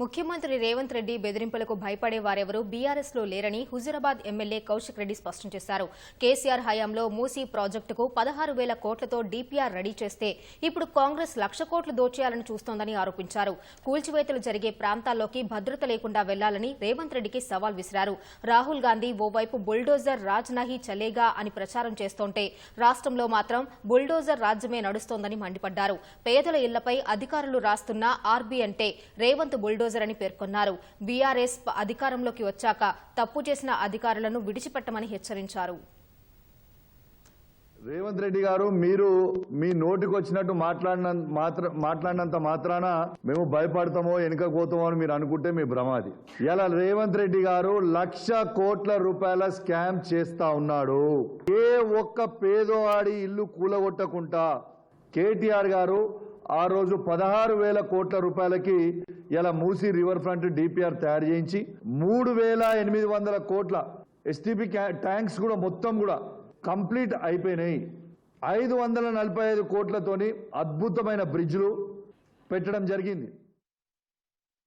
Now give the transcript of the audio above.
ముఖ్యమంత్రి రేవంత్ రెడ్డి బెదిరింపులకు భయపడే వారెవరూ బీఆర్ఎస్లో లేరని హుజురాబాద్ ఎమ్మెల్యే కౌశిక్ రెడ్డి స్పష్టం చేశారు. కేసీఆర్ హయాంలో మూసీ ప్రాజెక్టుకు పదహారు వేల కోట్లతో డీపీఆర్ రెడీ చేస్తే ఇప్పుడు కాంగ్రెస్ లక్ష కోట్లు దోచేయాలని చూస్తోందని ఆరోపించారు. కూల్చివేతలు జరిగే ప్రాంతాల్లోకి భద్రత లేకుండా వెళ్ళాలని రేవంత్ రెడ్డికి సవాల్ విసిరారు. రాహుల్ గాంధీ ఓవైపు బుల్డోజర్ రాజ్నాహి చలేగా అని ప్రచారం చేస్తోంటే రాష్ట్రంలో మాత్రం బుల్డోజర్ రాజ్యమే నడుస్తోందని మండిపడ్డారు. పేదల ఇళ్ళపై అధికారులు రాస్తున్న ఆర్బీ అంటే రేవంత్ బుల్డో బుల్డోజర్ అని పేర్కొన్నారు. బీఆర్ఎస్ అధికారంలోకి వచ్చాక తప్పు చేసిన అధికారులను విడిచిపెట్టమని హెచ్చరించారు. రేవంత్ రెడ్డి గారు మీరు మీ నోటికి వచ్చినట్టు మాట్లాడిన మాట్లాడినంత మాత్రాన మేము భయపడతామో వెనుకపోతామో అని మీరు అనుకుంటే మీ భ్రమాది ఇలా రేవంత్ రెడ్డి గారు లక్ష కోట్ల రూపాయల స్కామ్ చేస్తా ఉన్నాడు. ఏ ఒక్క పేదవాడి ఇల్లు కూలగొట్టకుండా కేటీఆర్ గారు ఆ రోజు పదహారు వేల కోట్ల రూపాయలకి ఇలా మూసి రివర్ ఫ్రంట్ డిపిఆర్ తయారు చేయించి మూడు వేల ఎనిమిది వందల కోట్ల ఎస్టీపీ ట్యాంక్స్ కూడా మొత్తం కూడా కంప్లీట్ అయిపోయినాయి. ఐదు వందల నలభై ఐదు కోట్లతోని అద్భుతమైన బ్రిడ్జ్లు పెట్టడం జరిగింది.